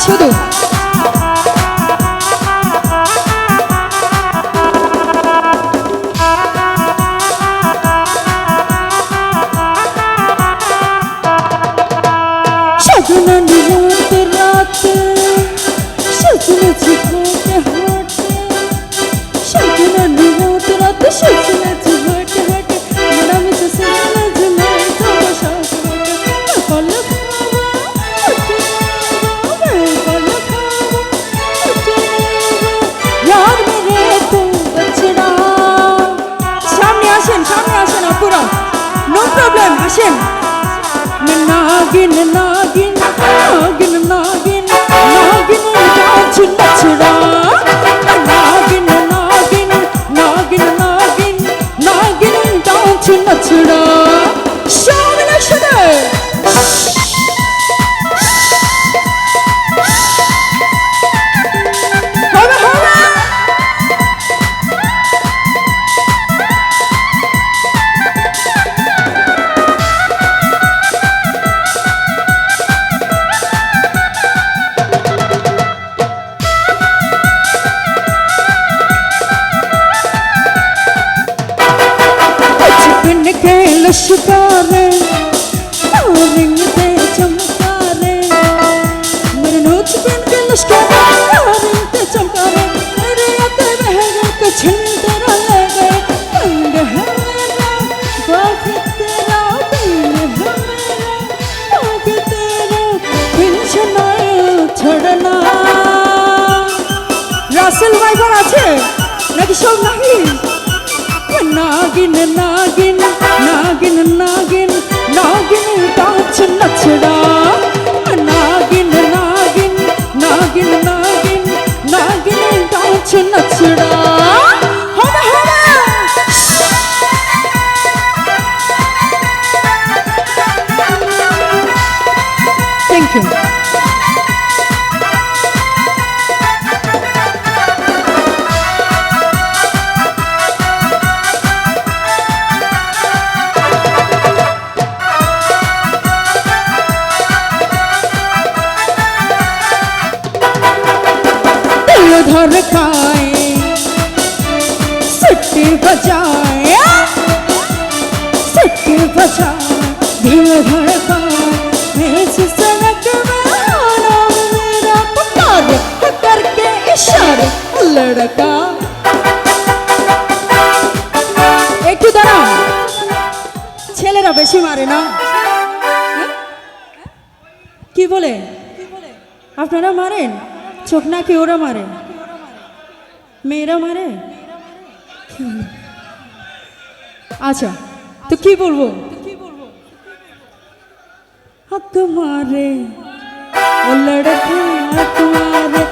秋懂 নাগিন নাগিন survivor আছে? নাকি সব নাগিন? নাগিন নাগিন নাগিন নাগিন নাগিন নাচ নাচড়া। নাগিন নাগিন নাগিন নাগিন নাগিন নাচ নাচড়া। ধর খায় সুটি বজায় ধর একটু দাঁড়া ছেলেরা বেশি মারে না কি বলে আপনারা মারেন চোখ নাকি ওরা মারেন মেয়েরা মারে? আচ্ছা তো কি বলব? তোমারে ও লড়কে তোমারে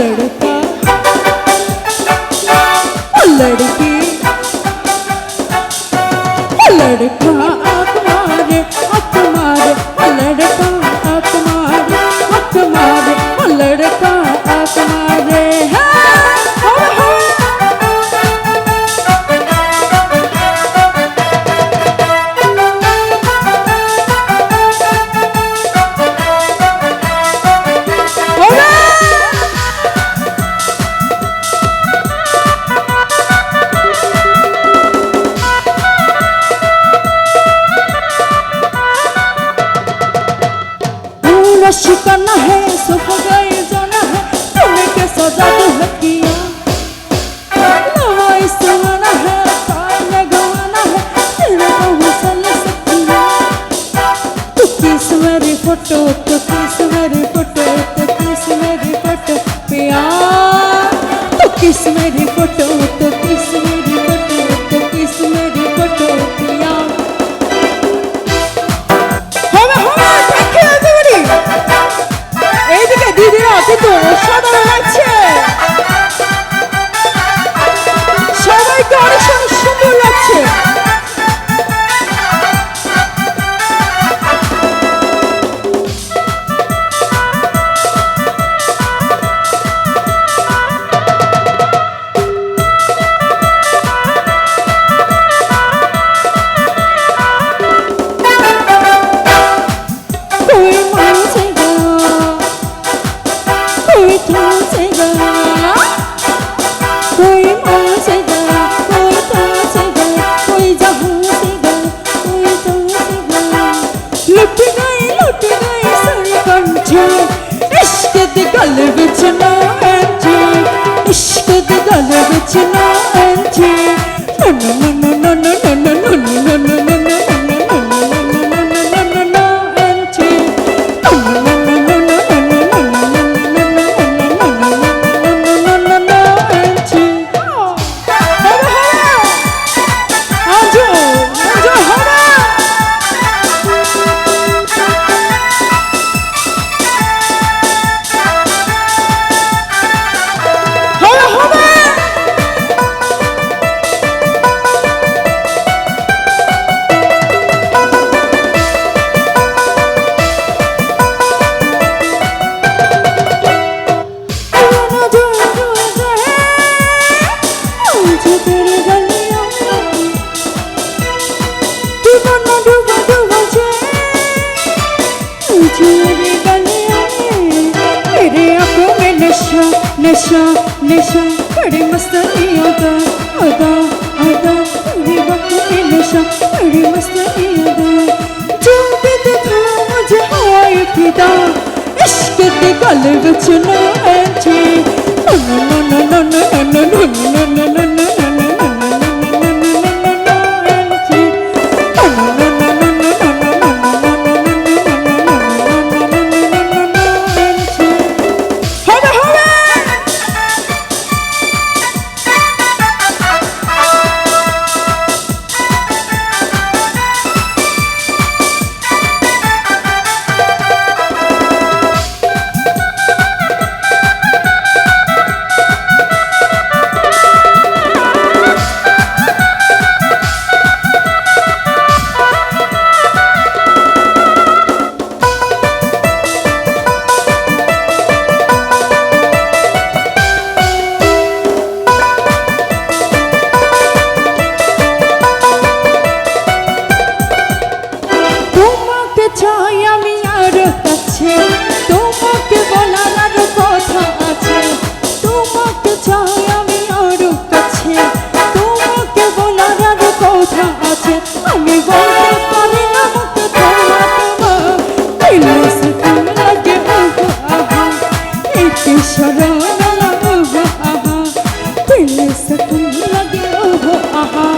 लड़ কন্যা হে give it you now. চাই আমি আরও কাছে। তোমাকে বলার আরও কথা আছে। তোমাকে চাই আমি আরও কাছে। তোমাকে বলার আরও কথা আছে। আমি বলতে পারি লাগে লাগে আহা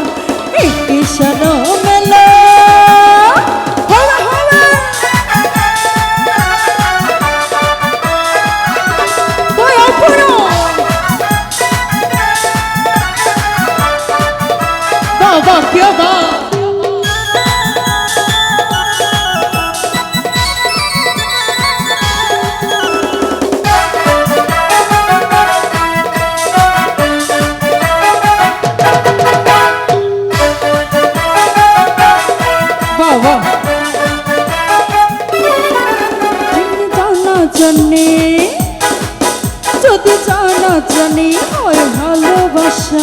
বাক্যবা জন্যে যদি জানা জানি ওই ভালোবাসা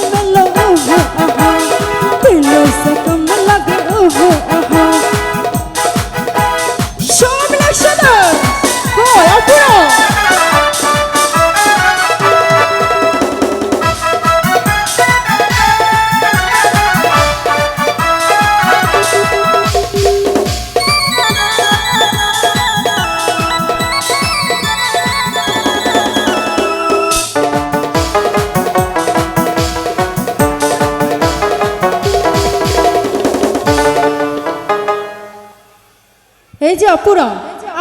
যে অপুরা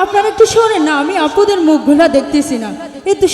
আপনারা একটু শোনেন না আমি আপুদের ঘোলা দেখতেছি না। একটু